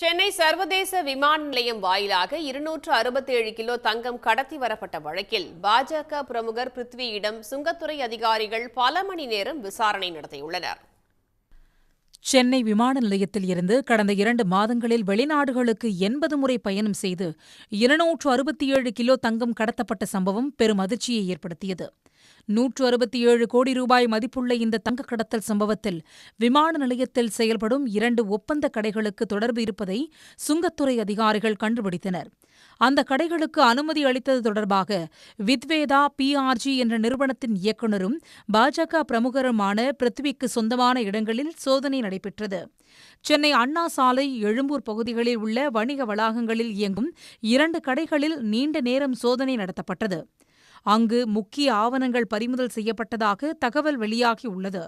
சென்னை சர்வதேச விமான நிலையம் வாயிலாக இருநூற்று அறுபத்தேழு கிலோ தங்கம் கடத்தி வரப்பட்ட வழக்கில் பாஜக பிரமுகர் பிருத்வியிடம் சுங்கத்துறை அதிகாரிகள் பல மணி நேரம் விசாரணை நடத்தியுள்ளனர். சென்னை விமான நிலையத்தில் இருந்து கடந்த இரண்டு மாதங்களில் வெளிநாடுகளுக்கு எண்பது முறை பயணம் செய்து இருநூற்று அறுபத்தி ஏழு கிலோ தங்கம் கடத்தப்பட்ட சம்பவம் பெரும் அதிர்ச்சியை ஏற்படுத்தியது. நூற்று அறுபத்தி ஏழு கோடி ரூபாய் மதிப்புள்ள இந்த தங்க கடத்தல் சம்பவத்தில் விமான நிலையத்தில் செயல்படும் இரண்டு ஒப்பந்த கடைகளுக்கு தொடர்பு இருப்பதை சுங்கத்துறை அதிகாரிகள் கண்டுபிடித்தனர். அந்த கடைகளுக்கு அனுமதி அளித்தது தொடர்பாக வித்வேதா பிஆர்ஜி என்ற நிறுவனத்தின் இயக்குநரும் பாஜக பிரமுகருமான பிருத்விக்கு சொந்தமான இடங்களில் சோதனை நடைபெற்றது. சென்னை அண்ணா சாலை எழும்பூர் பகுதிகளில் உள்ள வணிக வளாகங்களில் இயங்கும் இரண்டு கடைகளில் நீண்ட நேரம் சோதனை நடத்தப்பட்டது. அங்கு முக்கிய ஆவணங்கள் பறிமுதல் செய்யப்பட்டதாக தகவல் வெளியாகியுள்ளது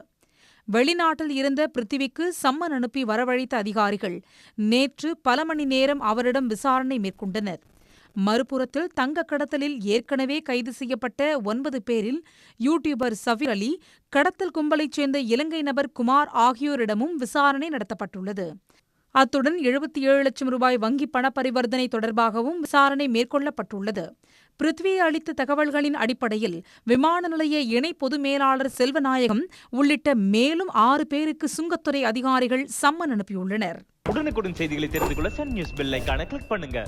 வெளிநாட்டில் இருந்த பிருத்திவிக்கு சம்மன் அனுப்பி வரவழைத்த அதிகாரிகள் நேற்று பல மணி நேரம் அவரிடம் விசாரணை மேற்கொண்டனர். மறுபுறத்தில் தங்க கடத்தலில் ஏற்கனவே கைது செய்யப்பட்ட ஒன்பது பேரில் யூடியூபர் சஃபீர் அலி கடத்தல் கும்பலைச் சேர்ந்த இலங்கை நபர் குமார் ஆகியோரிடமும் விசாரணை நடத்தப்பட்டுள்ளது. அத்துடன் எழுபத்தி ஏழு லட்சம் ரூபாய் வங்கி பண பரிவர்த்தனை தொடர்பாகவும் விசாரணை மேற்கொள்ளப்பட்டுள்ளது. பிருத்வி அளித்த தகவல்களின் அடிப்படையில் விமான நிலைய இணை பொது மேலாளர் செல்வநாயகம் உள்ளிட்ட மேலும் ஆறு பேருக்கு சுங்கத்துறை அதிகாரிகள் சம்மன் அனுப்பியுள்ளனர். உடனுக்குடன் செய்திகளை தெரிந்து கொள்ள சன் நியூஸ் பெல் கிளிக் பண்ணுங்க.